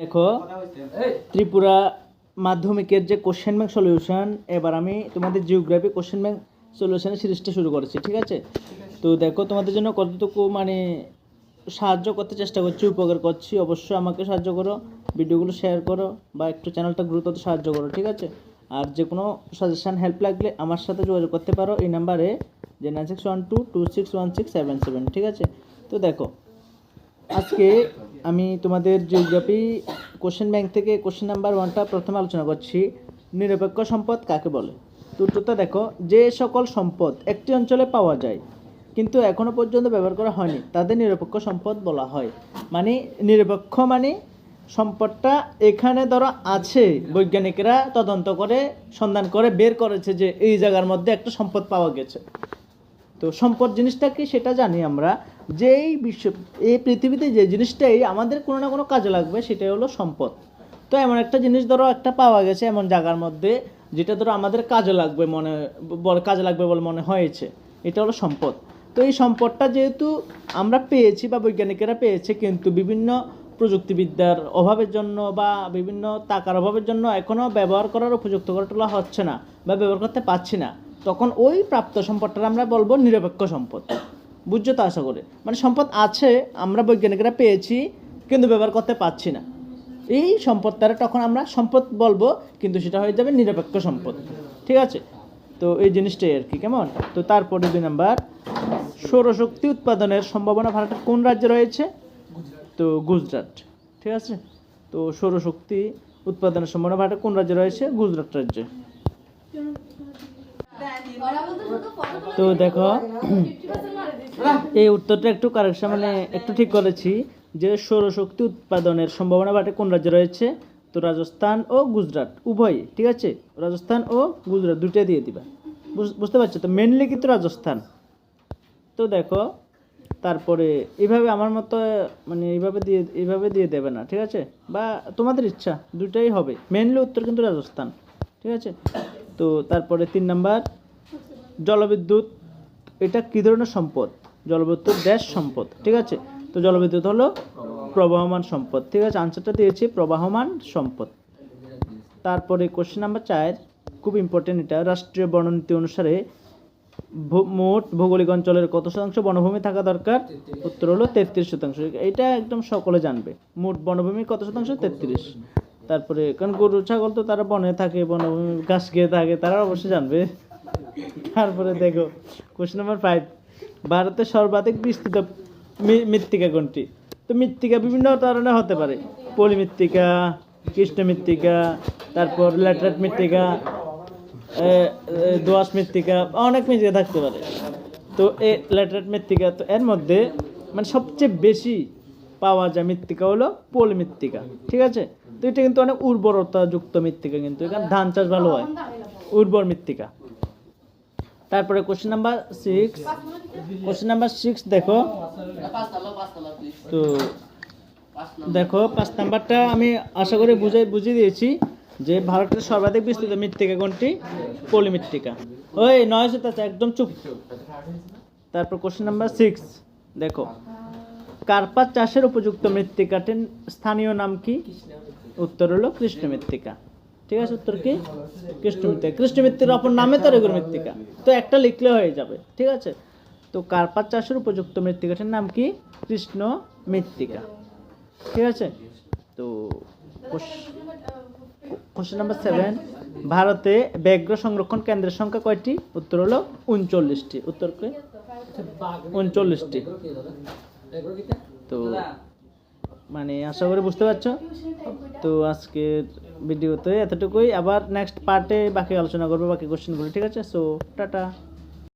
দেখো, ত্রিপুরা মাধ্যমিকের যে কোশ্চেন ব্যাংক সলিউশন এবার আমি তোমাদের জিওগ্রাফি কোশ্চেন ব্যাংক সলিউশনের সিরিজটা শুরু করেছি, ঠিক আছে? তো দেখো, তোমাদের জন্য কতটুকু মানে সাহায্য করতে চেষ্টা করছি, উপকার করছি, অবশ্যই আমাকে সাহায্য করো, ভিডিওগুলো শেয়ার করো, বা একটু চ্যানেলটা গুরুত্ব সাহায্য করো, ঠিক আছে? আর যে কোনো সাজেশান হেল্প লাগলে আমার সাথে যোগাযোগ করতে পারো, এই নাম্বারে যে nine six one two two six one six seven seven ঠিক আছে? তো দেখো আজকে আমি তোমাদের জিওগ্রাফি কোশ্চেন ব্যাংক থেকে কোশ্চেন নাম্বার ওয়ানটা প্রথমে আলোচনা করছি, নিরপেক্ষ সম্পদ কাকে বলে? তো উত্তরটা দেখো, যে সকল সম্পদ একটি অঞ্চলে পাওয়া যায়, কিন্তু এখনও পর্যন্ত ব্যবহার করা হয়নি, তাদের নিরপেক্ষ সম্পদ বলা হয়। মানে নিরপেক্ষ মানে সম্পদটা এখানে ধরো আছে, বৈজ্ঞানিকরা তদন্ত করে, সন্ধান করে, বের করেছে যে এই জায়গার মধ্যে একটা সম্পদ পাওয়া গেছে। তো সম্পদ জিনিসটা কি সেটা জানি আমরা। যে এই বিশ্ব, এই পৃথিবীতে যে জিনিসটাই আমাদের কোনো না কোনো কাজে লাগবে সেটাই হলো সম্পদ। তো এমন একটা জিনিস ধরো একটা পাওয়া গেছে এমন জায়গার মধ্যে যেটা ধরো আমাদের কাজে লাগবে মনে কাজে লাগবে বলে মনে হয়েছে। এটা হলো সম্পদ। তো এই সম্পদটা যেহেতু আমরা পেয়েছি বা বৈজ্ঞানিকেরা পেয়েছে কিন্তু বিভিন্ন প্রযুক্তিবিদ্যার অভাবের জন্য বা বিভিন্ন টাকার অভাবের জন্য এখনও ব্যবহার করার উপযুক্ত করে তোলা হচ্ছে না বা ব্যবহার করতে পারছি না। তখন ওই প্রাপ্ত সম্পদটা আমরা বলব নিরপেক্ষ সম্পদ। বুঝছ তো আশা করে? মানে সম্পদ আছে, আমরা বৈজ্ঞানিকরা পেয়েছি, কিন্তু ব্যবহার করতে পারছি না। এই সম্পদটারে তখন আমরা সম্পদ বলব, কিন্তু সেটা হয়ে যাবে নিরপেক্ষ সম্পদ। ঠিক আছে? তো এই জিনিসটাই আর কি, কেমন? তো তারপরে দুই নাম্বার, সৌরশক্তি উৎপাদনের সম্ভাবনা ভারতের কোন রাজ্যে রয়েছে? তো গুজরাট। ঠিক আছে? তো সৌরশক্তি উৎপাদনের সম্ভাবনা ভারতের কোন রাজ্যে রয়েছে? গুজরাট রাজ্যে। তো দেখো, এই উত্তরটা একটু কারেকশন মানে একটু ঠিক করেছি যে সৌরশক্তি উৎপাদনের সম্ভাবনা বাটে কোন রাজ্যে রয়েছে? তো রাজস্থান ও গুজরাট উভয় ঠিক আছে? রাজস্থান ও গুজরাট দুইটা দিয়ে দিবা। বুঝ- বুঝতে পারছ? তো মেনলি কিন্তু রাজস্থান। তো দেখো, তারপরে এইভাবে আমার মতো মানে এইভাবে দিয়ে এইভাবে দিয়ে দেবে না, ঠিক আছে? বা তোমাদের ইচ্ছা দুটাই হবে। মেনলি উত্তর কিন্তু রাজস্থান, ঠিক আছে? তো তারপরে তিন নাম্বার, জলবিদ্যুৎ, এটা কী ধরনের সম্পদ? জলবিদ্যুৎ দেশ সম্পদ, ঠিক আছে? তো জলবিদ্যুৎ হলো প্রবাহমান সম্পদ, ঠিক আছে? আনসারটা দিয়েছি, প্রবাহমান সম্পদ। তারপরে কোশ্চেন নাম্বার চার, খুব ইম্পর্টেন্ট এটা, রাষ্ট্রীয় বর্ণনীতি অনুসারে মোট ভৌগোলিক অঞ্চলের কত শতাংশ বনভূমি থাকা দরকার? উত্তর হলো তেত্রিশ শতাংশ। এটা একদম সকলে জানবে। মোট বনভূমি কত শতাংশ? তেত্রিশ। তারপরে কারণ গরু ছাগল তো তারা বনে থাকে বনভূমি ঘাস খেয়ে থাকে তারা অবশ্যই জানবে। তারপরে দেখো কোশ্চেন নাম্বার ফাইভ ভারতের সর্বাধিক বিস্তৃত মৃত্তিকা কোনটি? তো মৃত্তিকা বিভিন্ন ধরনের হতে পারে। পলি মৃত্তিকা কৃষ্ণ মৃত্তিকা তারপর ল্যাটেরাইট মৃত্তিকা এ, মৃত্তিকা অনেক মৃত্তিকা থাকতে পারে। তো এ ল্যাটেরাইট মৃত্তিকা তো এর মধ্যে মানে সবচেয়ে বেশি পাওয়া যায় মৃত্তিকা হলো পলি মৃত্তিকা, ঠিক আছে? তো এটা কিন্তু অনেক উর্বরতা যুক্ত মৃত্তিকা কিন্তু, এখানে ধান চাষ ভালো হয়। উর্বর মৃত্তিকা। তারপরে question number six question number six দেখো। তো দেখো, পাঁচ নাম্বারটা আমি আশা করি বুঝে বুঝিয়ে দিয়েছি যে ভারতের সর্বাধিক বিস্তৃত মৃত্তিকা কোনটি? পলি মৃত্তিকা। ওই নয় একদম চুপ। তারপর কোশ্চেন নাম্বার সিক্স দেখো। কার্পাস চাষের উপযুক্ত মৃত্তিকাটির স্থানীয় নাম কি? উত্তর হলো কৃষ্ণ মৃত্তিকা ঠিক আছে, উত্তর কি? কৃষ্ণ মৃত্তিকা কৃষ্ণ মৃত্তিকার অপর নামে তো রেগুর মৃত্তিকা। তো একটা লিখলে হয়ে যাবে, ঠিক আছে? তো কার্পাস চাষের উপযুক্ত মৃত্তিকাটির নাম কি? কৃষ্ণ মৃত্তিকা ঠিক আছে? তো কোশ্চেন নাম্বার সেভেন। ভারতে ব্যাঘ্র সংরক্ষণ কেন্দ্রের সংখ্যা কয়টি? উত্তর হলো উনচল্লিশটি। উত্তর কি? উনচল্লিশটি। তো মানে আশা করি বুঝতে পারছ। তো আজকের ভিডিওতে এতটুকুই। আবার নেক্সট পার্টে বাকি আলোচনা করব বাকি কোশ্চেনগুলো ঠিক আছে? So ta-ta.